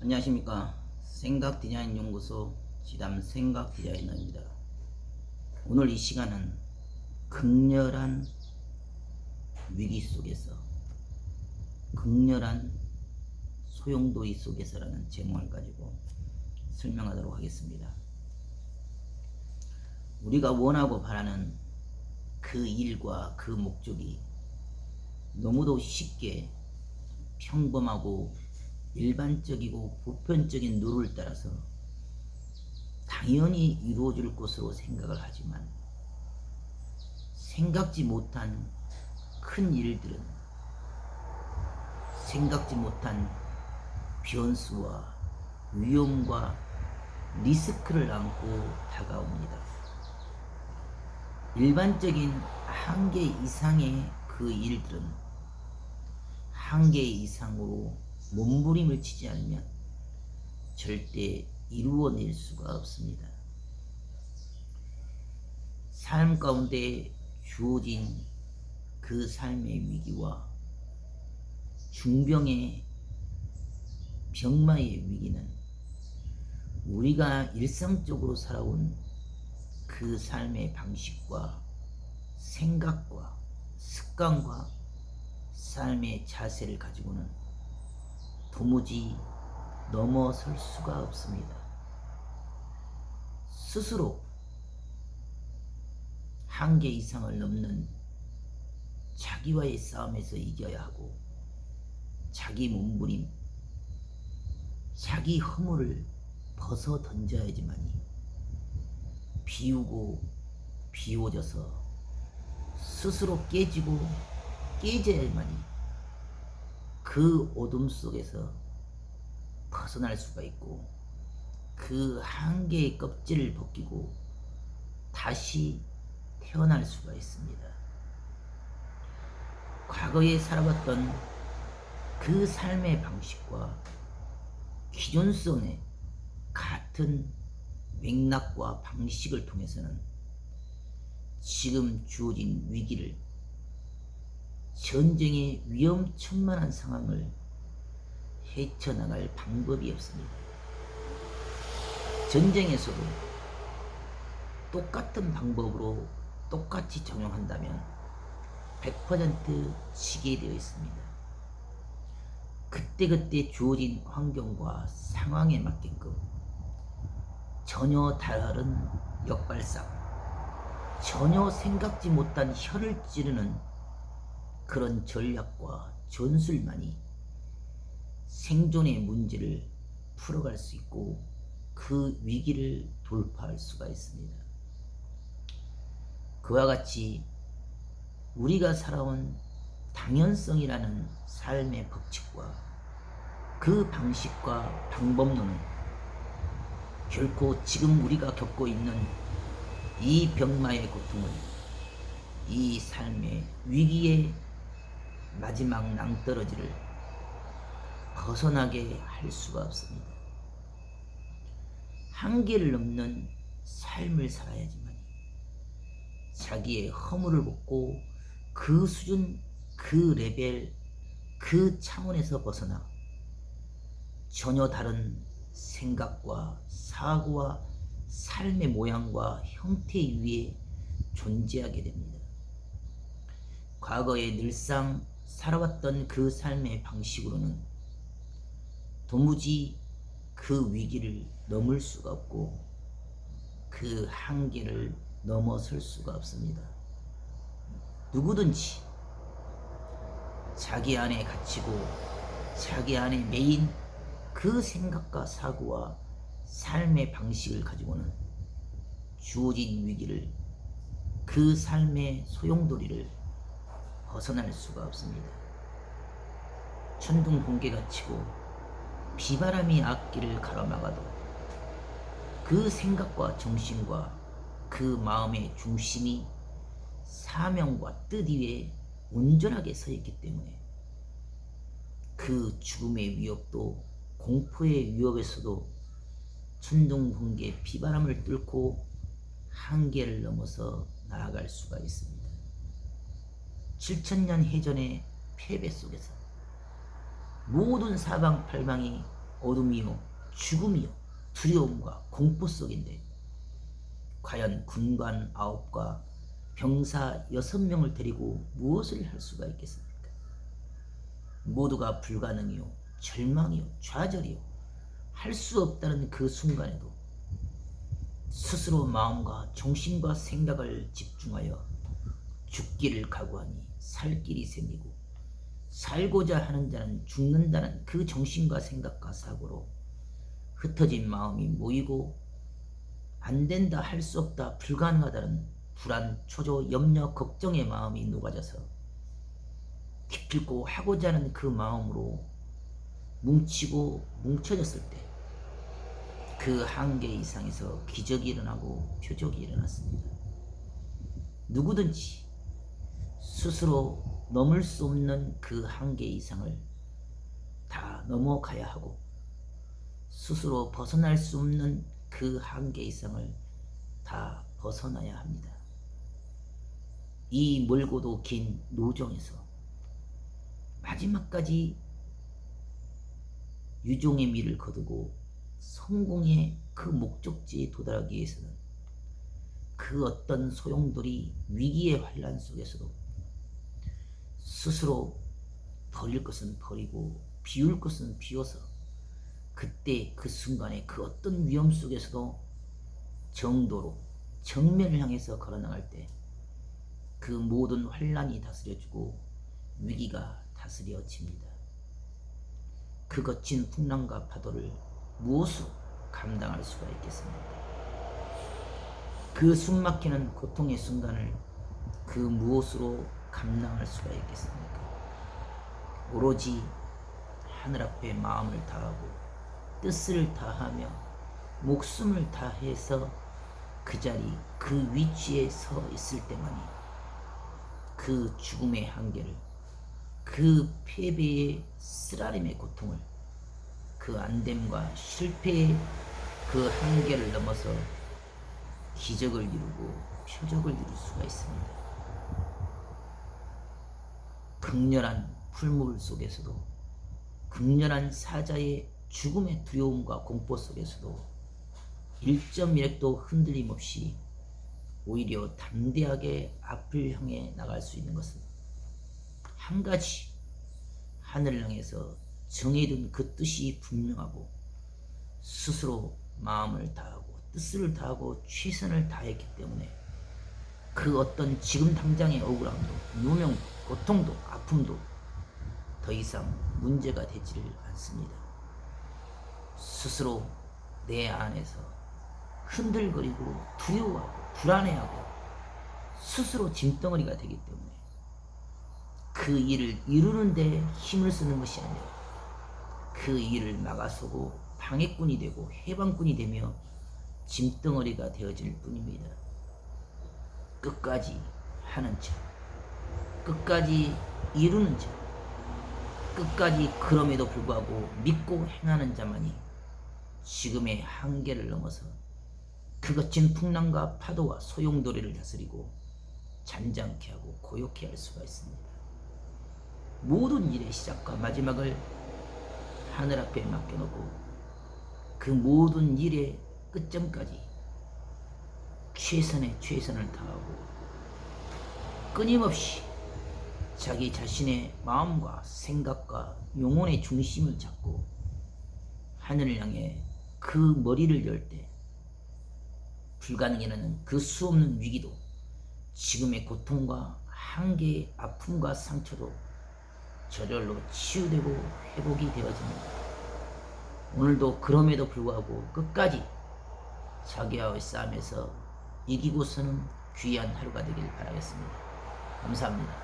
안녕하십니까 생각 디자인 연구소 지담 생각 디자이너입니다. 오늘 이 시간은 극렬한 위기 속에서 극렬한 소용돌이 속에서라는 제목을 가지고 설명하도록 하겠습니다. 우리가 원하고 바라는 그 일과 그 목적이 너무도 쉽게 평범하고 일반적이고 보편적인 룰을 따라서 당연히 이루어질 것으로 생각을 하지만 생각지 못한 큰 일들은 생각지 못한 변수와 위험과 리스크를 안고 다가옵니다. 일반적인 한계 이상의 그 일들은 한계 이상으로 몸부림을 치지 않으면 절대 이루어낼 수가 없습니다. 삶 가운데 주어진 그 삶의 위기와 중병의 병마의 위기는 우리가 일상적으로 살아온 그 삶의 방식과 생각과 습관과 삶의 자세를 가지고는 도무지 넘어설 수가 없습니다. 스스로 한계 이상을 넘는 자기와의 싸움에서 이겨야 하고 자기 몸부림, 자기 허물을 벗어 던져야지만이 비우고 비워져서 스스로 깨지고 깨져야만이 그 어둠 속에서 벗어날 수가 있고 그 한계의 껍질을 벗기고 다시 태어날 수가 있습니다. 과거에 살아왔던 그 삶의 방식과 기존성의 같은 맥락과 방식을 통해서는 지금 주어진 위기를 전쟁의 위험천만한 상황을 헤쳐나갈 방법이 없습니다. 전쟁에서도 똑같은 방법으로 똑같이 적용한다면 100% 지게 되어 있습니다. 그때그때 주어진 환경과 상황에 맞게끔 전혀 다른 역발상, 전혀 생각지 못한 혀를 찌르는 그런 전략과 전술만이 생존의 문제를 풀어갈 수 있고 그 위기를 돌파할 수가 있습니다. 그와 같이 우리가 살아온 당연성이라는 삶의 법칙과 그 방식과 방법론은 결코 지금 우리가 겪고 있는 이 병마의 고통을 이 삶의 위기의 마지막 낭떠러지를 벗어나게 할 수가 없습니다. 한계를 넘는 삶을 살아야지만 자기의 허물을 벗고 그 수준, 그 레벨, 그 차원에서 벗어나 전혀 다른 생각과 사고와 삶의 모양과 형태 위에 존재하게 됩니다. 과거에 늘상 살아왔던 그 삶의 방식으로는 도무지 그 위기를 넘을 수가 없고 그 한계를 넘어설 수가 없습니다. 누구든지 자기 안에 갇히고 자기 안에 매인 그 생각과 사고와 삶의 방식을 가지고는 주어진 위기를 그 삶의 소용돌이를 벗어날 수가 없습니다. 천둥 번개가 치고 비바람이 앞길을 가로막아도 그 생각과 정신과 그 마음의 중심이 사명과 뜻 위에 온전하게 서 있기 때문에 그 죽음의 위협도 공포의 위협에서도 천둥 번개 비바람을 뚫고 한계를 넘어서 나아갈 수가 있습니다. 7천년 해전의 패배 속에서 모든 사방팔방이 어둠이요 죽음이요 두려움과 공포 속인데 과연 군관 아홉과 병사 여섯 명을 데리고 무엇을 할 수가 있겠습니까? 모두가 불가능이요 절망이요 좌절이요 할 수 없다는 그 순간에도 스스로 마음과 정신과 생각을 집중하여 죽기를 각오하니 살 길이 생기고 살고자 하는 자는 죽는다는 그 정신과 생각과 사고로 흩어진 마음이 모이고 안 된다 할 수 없다 불가능하다는 불안 초조 염려 걱정의 마음이 녹아져서 기필고 하고자 하는 그 마음으로 뭉치고 뭉쳐졌을 때 그 한계 이상에서 기적이 일어나고 표적이 일어났습니다. 누구든지 스스로 넘을 수 없는 그 한계 이상을 다 넘어가야 하고 스스로 벗어날 수 없는 그 한계 이상을 다 벗어나야 합니다. 이 멀고도 긴 노정에서 마지막까지 유종의 미를 거두고 성공의 그 목적지에 도달하기 위해서는 그 어떤 소용돌이 위기의 환란 속에서도 스스로 버릴 것은 버리고 비울 것은 비워서 그때 그 순간에 그 어떤 위험 속에서도 정도로 정면을 향해서 걸어나갈 때 그 모든 환란이 다스려주고 위기가 다스려집니다. 그 거친 풍랑과 파도를 무엇으로 감당할 수가 있겠습니까? 그 숨막히는 고통의 순간을 그 무엇으로 감당할 수가 있겠습니까? 오로지 하늘 앞에 마음을 다하고 뜻을 다하며 목숨을 다해서 그 자리 그 위치에 서 있을 때만이 그 죽음의 한계를 그 패배의 쓰라림의 고통을 그 안됨과 실패의 그 한계를 넘어서 기적을 이루고 표적을 이룰 수가 있습니다. 극렬한 풀물 속에서도 극렬한 사자의 죽음의 두려움과 공포 속에서도 1.1획도 흔들림 없이 오히려 담대하게 앞을 향해 나갈 수 있는 것은 한 가지 하늘을 향해서 정해둔 그 뜻이 분명하고 스스로 마음을 다하고 뜻을 다하고 최선을 다했기 때문에 그 어떤 지금 당장의 억울함도 누명도 고통도 아픔도 더 이상 문제가 되지를 않습니다. 스스로 내 안에서 흔들거리고 두려워하고 불안해하고 스스로 짐덩어리가 되기 때문에 그 일을 이루는데 힘을 쓰는 것이 아니라 그 일을 막아서고 방해꾼이 되고 해방꾼이 되며 짐덩어리가 되어질 뿐입니다. 끝까지 하는 자, 끝까지 이루는 자, 끝까지 그럼에도 불구하고 믿고 행하는 자만이 지금의 한계를 넘어서 그 거친 풍랑과 파도와 소용돌이를 다스리고 잔잔케 하고 고요케 할 수가 있습니다. 모든 일의 시작과 마지막을 하늘 앞에 맡겨놓고 그 모든 일의 끝점까지 최선의 최선을 다하고 끊임없이 자기 자신의 마음과 생각과 영혼의 중심을 잡고 하늘을 향해 그 머리를 열 때 불가능이라는 그 수없는 위기도 지금의 고통과 한계의 아픔과 상처도 저절로 치유되고 회복이 되어집니다. 오늘도 그럼에도 불구하고 끝까지 자기와의 싸움에서 이기고서는 귀한 하루가 되길 바라겠습니다. 감사합니다.